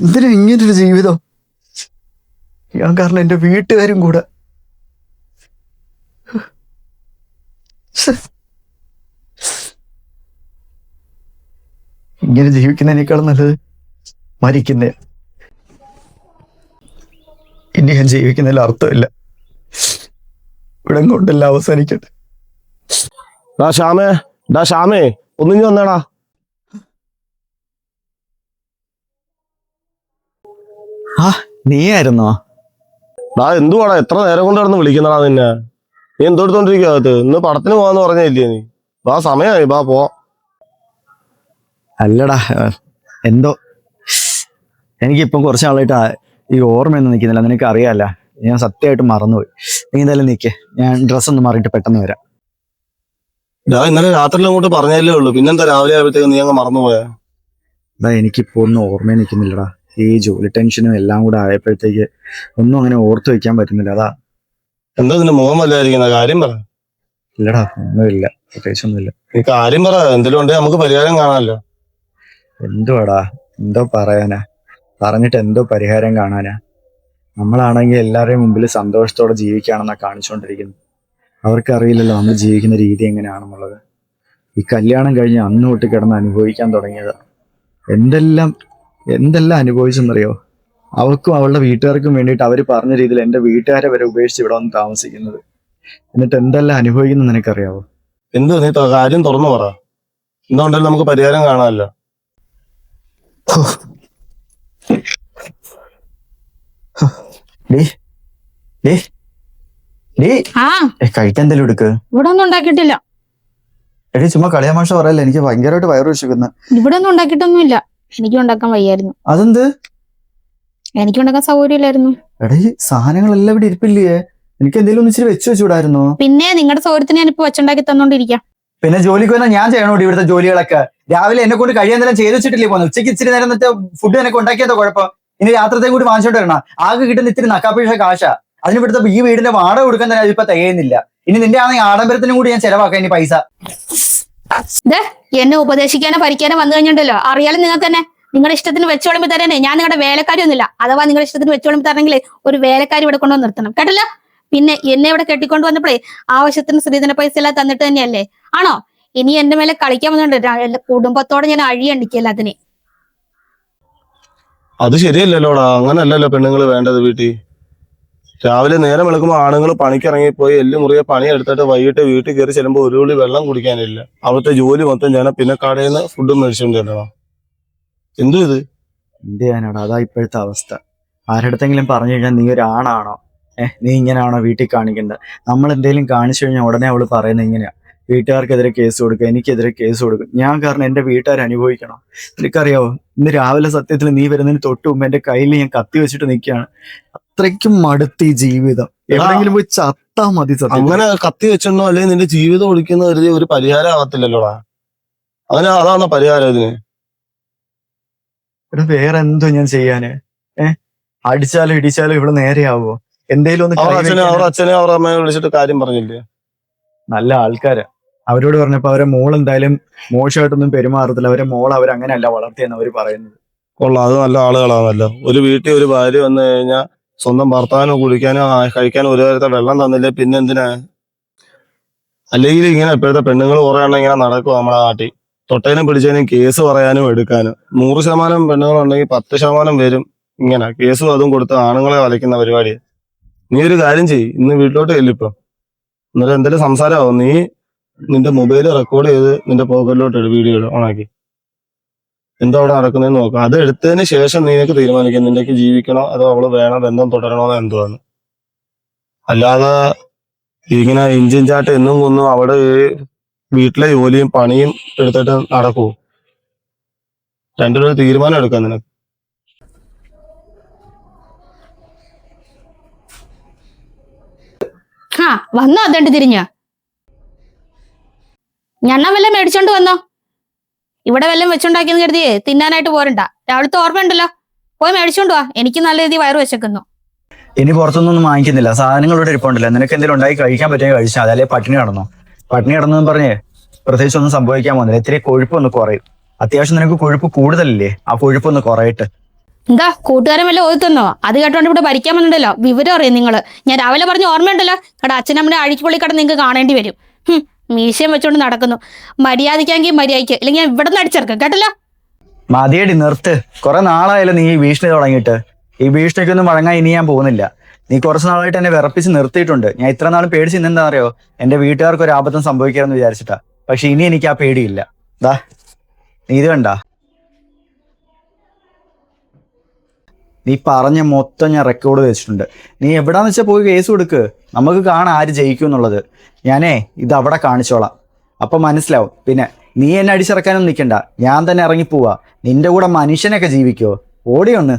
എന്തിനാ ഇങ്ങനൊരു ജീവിതം? ഞാൻ കാരണം എന്റെ വീട്ടുകാരും കൂടെ. ഇങ്ങനെ ജീവിക്കുന്നതിനേക്കാളും നല്ലത് മരിക്കുന്ന. ഇനി ഞാൻ ജീവിക്കുന്നതിൽ അർത്ഥമില്ല. ഇവിടം കൊണ്ടല്ല അവസാനിക്കട്ടെ. ഡാ ശ്യാമേ ഡാ ശ്യാമേ ഒന്നിഞ്ഞു വന്നേടാ. ആ നീയായിരുന്നോ? ഡാ എന്തുവാടാ? എത്ര നേരം കൊണ്ട് നടന്ന് വിളിക്കുന്നടാ നിന്നെ? നീ എന്തെടുത്തോണ്ടിരിക്കുക അകത്ത്? ഇന്ന് പടത്തിന് പോവാന്ന് പറഞ്ഞില്ലേ നീ? വാ സമയമായി വാ പോ. അല്ലടാ ഏഹ്, എന്തോ? എനിക്കിപ്പം കുറച്ച് നാളായിട്ട് ആ- ഈ ഓർമ്മയൊന്നും നിൽക്കുന്നില്ല. നിനക്ക് അറിയാല്ല. ഞാൻ സത്യമായിട്ട് മറന്നുപോയി. നീ എന്തായാലും നിൽക്കേ ഞാൻ ഡ്രസ്സ് ഒന്ന് മാറിയിട്ട് പെട്ടെന്ന് വരാം. ഡാ ഇന്നലെ രാത്രിയിൽ അങ്ങോട്ട് പറഞ്ഞല്ലേ ഉള്ളൂ. പിന്നെന്താ രാവിലെ ആയപ്പോഴത്തേക്ക് നീ അങ്ങ് മറന്നുപോയാ? എടാ എനിക്കിപ്പോ ഒന്നും ഓർമ്മ നിൽക്കുന്നില്ലടാ. ഈ ജോലി ടെൻഷനും എല്ലാം കൂടെ ആയപ്പോഴത്തേക്ക് ഒന്നും അങ്ങനെ ഓർത്തു വെക്കാൻ പറ്റുന്നില്ല. അതാ. എന്താ നിന്റെ മുഖം വല്ലായിരിക്കുന്ന കാര്യം പറ. ഇല്ലടാ ഒന്നുമില്ല പ്രത്യേകിച്ചൊന്നുമില്ല. ഈ കാര്യം പറ എന്തെങ്കിലും ഉണ്ടെങ്കിൽ നമുക്ക് പരിഹാരം കാണാമല്ലോ. എന്തുവാടാ എന്തോ പറയാനാ? പറഞ്ഞിട്ട് എന്തോ പരിഹാരം കാണാനാ? നമ്മളാണെങ്കിൽ എല്ലാവരുടെയും മുമ്പിൽ സന്തോഷത്തോടെ ജീവിക്കുകയാണെന്നാ കാണിച്ചുകൊണ്ടിരിക്കുന്നത്. അവർക്കറിയില്ലല്ലോ നമ്മൾ ജീവിക്കുന്ന രീതി എങ്ങനെയാണെന്നുള്ളത്. ഈ കല്യാണം കഴിഞ്ഞ് അന്ന് തൊട്ട് കിടന്ന് അനുഭവിക്കാൻ തുടങ്ങിയത്. എന്തെല്ലാം എന്തെല്ലാം അനുഭവിച്ചെന്നറിയോ? അവൾക്കും അവളുടെ വീട്ടുകാർക്കും വേണ്ടിയിട്ട് അവർ പറഞ്ഞ രീതിയിൽ എന്റെ വീട്ടുകാരെ വരെ ഉപേക്ഷിച്ച് ഇവിടെ വന്ന് താമസിക്കുന്നത്. എന്നിട്ട് എന്തെല്ലാം അനുഭവിക്കുന്നു നിനക്കറിയാവോ? എന്ത് നീ കാര്യം തുറന്നു പറ. എന്തുകൊണ്ടല്ലോ നമുക്ക് പരിഹാരം കാണാമല്ലോ. കഴിക്കാൻ എന്തെങ്കിലും എടുക്ക്. ഇവിടെ ഒന്നും ഉണ്ടാക്കിയിട്ടില്ല. എടി ചുമ്മാ കളിയാമാഷ പറയല്ലേ? എനിക്ക് ഭയങ്കരമായിട്ട് വയറു വിശക്കുന്ന. ഇവിടെ ഒന്നും ഉണ്ടാക്കിയിട്ടൊന്നുമില്ല. എനിക്ക് ഉണ്ടാക്കാൻ വയ്യായിരുന്നു. അതെന്ത്? എനിക്ക് ഉണ്ടാക്കാൻ സൗകര്യമില്ലായിരുന്നു. എടേ സാധനങ്ങളെല്ലാം ഇവിടെ ഇരിപ്പില്ലേ? എനിക്ക് എന്തെങ്കിലും ഒന്ന് ഇച്ചിരി വെച്ച് വെച്ചുവിടായിരുന്നു? പിന്നെ നിങ്ങളുടെ സൗകര്യത്തിന് ഞാനിപ്പോ വെച്ചുണ്ടാക്കി തന്നോണ്ടിരിക്കാം. പിന്നെ ജോലിക്ക് വന്നാൽ ഞാൻ ചെയ്യണോടി ഇവിടുത്തെ ജോലികളൊക്കെ? രാവിലെ എന്നെ കൊണ്ട് കഴിയാൻ നേരം ചെയ്ത് വെച്ചിട്ടില്ലേ പോകുന്നത് ഉച്ചയ്ക്ക് ഇച്ചിരി നേരം എന്നിട്ട് ഫുഡ് എനിക്ക് ഉണ്ടാക്കിയതോ കുഴപ്പം? ഇനി രാത്രത്തെ കൂടി വാങ്ങിച്ചോണ്ട് വരണം? ആകെ കിട്ടുന്ന ഇത്തിരി നക്കാപ്പിഴ കാശാ. അതിന് ഇവിടുത്തെ ഈ വീടിന്റെ വാടക കൊടുക്കാൻ തന്നെ അതിപ്പോ തികയുന്നില്ല. ഇനി നിന്റെ ആണെങ്കിൽ ആഡംബരത്തിനും കൂടി ഞാൻ ചെലവാക്കാം ഇനി പൈസ. എന്നെ ഉപദേശിക്കാനോ ഭരിക്കാനോ വന്നു കഴിഞ്ഞിട്ടല്ലോ അറിയാലും നിങ്ങൾക്ക് തന്നെ. നിങ്ങളുടെ ഇഷ്ടത്തിന് വെച്ചോളുമ്പോ തരാനേ. ഞാൻ നിങ്ങളുടെ വേലക്കാരി ഒന്നുമില്ല. അഥവാ നിങ്ങളുടെ ഇഷ്ടത്തിന് വെച്ചോളുമ്പോ തരണമെങ്കിൽ ഒരു വേലക്കാരി ഇവിടെ കൊണ്ടുവന്ന് നിർത്തണം. കേട്ടല്ലോ? പിന്നെ എന്നെ ഇവിടെ കെട്ടിക്കൊണ്ട് വന്നപ്പോഴേ ആവശ്യത്തിന് സ്ത്രീധന പൈസ എല്ലാം തന്നിട്ട് തന്നെയല്ലേ? ആണോ? ഇനി എന്റെ മേലെ കളിക്കാൻ വന്നിട്ടുണ്ട്. എന്റെ കുടുംബത്തോടെ ഞാൻ അഴിയണ്ടിക്കല്ല അതിനെ അത് ശരിയല്ലല്ലോടാ. അങ്ങനല്ലല്ലോ പെണ്ണുങ്ങൾ വേണ്ടത് വീട്ടിൽ. രാവിലെ നേരം വെളുക്കുമ്പോൾ ആണുങ്ങൾ പണിക്കിറങ്ങിപ്പോയി എല്ല് മുറിയെ പണിയെടുത്തിട്ട് വൈകിട്ട് വീട്ടിൽ കയറി ചെല്ലുമ്പോൾ ഒരു തുള്ളി വെള്ളം കുടിക്കാനില്ല. അവിടുത്തെ ജോലി മൊത്തം ഞാൻ പിന്നെ കടയിൽ നിന്ന് ഫുഡും മേടിച്ചുകൊണ്ട് എന്തു ഇത്? എന്ത് ചെയ്യാനാടാ? അതാ ഇപ്പോഴത്തെ അവസ്ഥ. ആരുടെങ്കിലും പറഞ്ഞു കഴിഞ്ഞാൽ നീ ഒരു ആണാണോ ഏഹ് നീ ഇങ്ങനെയാണോ വീട്ടിൽ കാണിക്കേണ്ടത് നമ്മൾ എന്തെങ്കിലും കാണിച്ചു കഴിഞ്ഞാൽ ഉടനെ അവൾ പറയുന്നത് ഇങ്ങനെയാ. വീട്ടുകാർക്കെതിരെ കേസ് കൊടുക്കുക എനിക്കെതിരെ കേസ് കൊടുക്കും. ഞാൻ കാരണം എന്റെ വീട്ടുകാർ അനുഭവിക്കണം. നിനക്കറിയാവോ? ഇന്ന് രാവിലെ സത്യത്തിൽ നീ വരുന്നതിന് തൊട്ട് മുമ്പ് എന്റെ കയ്യിൽ ഞാൻ കത്തി വെച്ചിട്ട് നിൽക്കുകയാണ്. അത്രയ്ക്കും മടുത്തി ജീവിതം. എവിടെയെങ്കിലും പോയി ചത്താ മതി അങ്ങനെ കത്തി വെച്ചോ അല്ലെങ്കിൽ നിന്റെ ജീവിതം ഒളിക്കുന്ന കരുതി ഒരു പരിഹാരം ആവത്തില്ലല്ലോടാ. അങ്ങനെ അതാണ് പരിഹാരം ഇതിന്? ഇവിടെ വേറെ എന്തോ ഞാൻ ചെയ്യാന്? ഏഹ് അടിച്ചാലും ഇടിച്ചാലും ഇവിടെ നേരെയാവോ എന്തേലും ഒന്ന് അവർ അച്ഛനെ അവർ അമ്മയെ വിളിച്ചിട്ട് കാര്യം പറഞ്ഞില്ലേ? നല്ല ആൾക്കാരാ. അവരോട് പറഞ്ഞപ്പോ അവരെ മോൾ എന്തായാലും മോശമായിട്ടൊന്നും പെരുമാറത്തില്ല. അവരെ മോൾ അവരങ്ങനെയല്ല വളർത്തിയെന്ന് അവർ പറയുന്നത്. കൊള്ളാം അത് നല്ല ആളുകളാണല്ലോ. ഒരു വീട്ടിൽ ഒരു ഭാര്യ വന്നു കഴിഞ്ഞാൽ സ്വന്തം ഭർത്താവിനോ കുടിക്കാനോ കഴിക്കാനോ ഒരു നേരത്തെ വെള്ളം തന്നില്ലേ? പിന്നെ എന്തിനാ? അല്ലെങ്കിൽ ഇങ്ങനെ ഇപ്പോഴത്തെ പെണ്ണുങ്ങൾ കുറെ എണ്ണം ഇങ്ങനെ നടക്കും നമ്മുടെ നാട്ടിൽ. തൊട്ടേനും പിടിച്ചതിനും കേസ് പറയാനും എടുക്കാനും. നൂറ് ശതമാനം പെണ്ണുങ്ങളുണ്ടെങ്കിൽ പത്ത് ശതമാനം വരും ഇങ്ങനെ. കേസും അതും കൊടുത്ത് ആണുങ്ങളെ വലയ്ക്കുന്ന പരിപാടി. നീ ഒരു കാര്യം ചെയ്യ്. ഇന്ന് വീട്ടിലോട്ട് ചെല്ലിപ്പം എന്നിട്ട് എന്തെങ്കിലും സംസാരമാവും? നീ നിന്റെ മൊബൈൽ റെക്കോർഡ് ചെയ്ത് നിന്റെ പോക്കറ്റിലോട്ട് വീഡിയോ ഓണാക്കി എന്തോ അവിടെ നടക്കുന്നതെന്ന് നോക്കാം. അത് എടുത്തതിന് ശേഷം നിനക്ക് തീരുമാനിക്കാം. നിന്റെ ജീവിക്കണോ? അതോ അവൾ വേണോ? ബന്ധം തുടരണോ എന്തുവാന്ന് അല്ലാതെ ഇങ്ങനെ ഇഞ്ചിൻ ചാട്ട് എന്നും കൊന്നും അവിടെ വീട്ടിലെ ജോലിയും പണിയും എടുത്തിട്ട് നടക്കൂ. രണ്ടിനൊരു തീരുമാനം എടുക്കാം നിനക്ക്. വന്നോ അതണ്ട് തിരിഞ്ഞ. ഞണ്ണ വല്ല മേടിച്ചോണ്ട് വന്നോ? ഇവിടെ വല്ലതും വെച്ചുണ്ടാക്കിയെന്ന് കരുതിയേ തിന്നാനായിട്ട് പോരണ്ട. രാവിലത്തെ ഓർമ്മയുണ്ടല്ലോ പോയി മേടിച്ചോണ്ട് വാ. എനിക്ക് നല്ല രീതി വയറ് വെച്ചേക്കുന്നു ഇനി പുറത്തൊന്നും വാങ്ങിക്കുന്നില്ല. സാധനങ്ങൾ ഇവിടെ ഇരിപ്പുണ്ടല്ലോ. നിനക്ക് എന്തെങ്കിലും ഉണ്ടായി കഴിക്കാൻ പറ്റുമെങ്കിൽ കഴിച്ചാൽ അതല്ലേ പട്ടിണി കടന്നു? പട്ടിണി കിടന്നെന്ന് പറഞ്ഞേ പ്രത്യേകിച്ച് ഒന്നും സംഭവിക്കാൻ പോകുന്നില്ല. ഇത്തിരി കൊഴുപ്പ് ഒന്ന് കുറയും. അത്യാവശ്യം നിനക്ക് കൊഴുപ്പ് കൂടുതലല്ലേ? ആ കൊഴുപ്പ് ഒന്ന് കുറയട്ടെ. എന്താ? കൂട്ടുകാരൻ വല്ല ഓതുന്നോ അത് കേട്ടോണ്ട് ഇവിടെ ഭരിക്കാൻ വന്നിട്ടുണ്ടല്ലോ വിവരം അറിയാം നിങ്ങൾ. ഞാൻ രാവിലെ പറഞ്ഞ ഓർമ്മയുണ്ടല്ലോ. കട അച്ഛനമ്മനെ അഴിക്കുപൊള്ളി കട നിങ്ങൾക്ക് കാണേണ്ടി വരും. മീശയും വെച്ചോണ്ട് നടക്കുന്നു. മര്യാദയ്ക്കാങ്കിൽ മര്യാദയ്ക്ക്. ഇല്ലെങ്കിൽ ഞാൻ ഇവിടെ നിന്ന് അടിച്ചിറക്കാം. കേട്ടല്ലോ? മതിയടി നിർത്ത്. കുറെ നാളായാലും നീ ഈ ഭീഷണി തുടങ്ങിയിട്ട്. ഈ ഭീഷണിക്കൊന്നും വഴങ്ങാൻ ഇനി ഞാൻ പോകുന്നില്ല. നീ കുറച്ച് നാളായിട്ട് എന്നെ വിറപ്പിച്ച് നിർത്തിയിട്ടുണ്ട്. ഞാൻ ഇത്ര നാളും പേടിച്ച് ഇന്നെന്താ അറിയോ എന്റെ വീട്ടുകാർക്ക് ഒരു ആപത്തും സംഭവിക്കാമെന്ന് വിചാരിച്ചിട്ടാ. പക്ഷെ ഇനി എനിക്ക് ആ പേടിയില്ല. ദാ നീ ഇത് കണ്ട. നീ പറഞ്ഞ മൊത്തം ഞാൻ റെക്കോർഡ് വെച്ചിട്ടുണ്ട്. നീ എവിടാന്ന് വെച്ചാൽ പോയി കേസ് കൊടുക്ക്. നമുക്ക് കാണാം ആര് ജയിക്കും എന്നുള്ളത്. ഞാനേ ഇത് അവിടെ കാണിച്ചോളാം. അപ്പൊ മനസ്സിലാവും. പിന്നെ നീ എന്നെ അടിച്ചിറക്കാനൊന്നും നിൽക്കണ്ട ഞാൻ തന്നെ ഇറങ്ങിപ്പോവാ. നിന്റെ കൂടെ മനുഷ്യനൊക്കെ ജീവിക്കോ? ഓടിയൊന്ന്.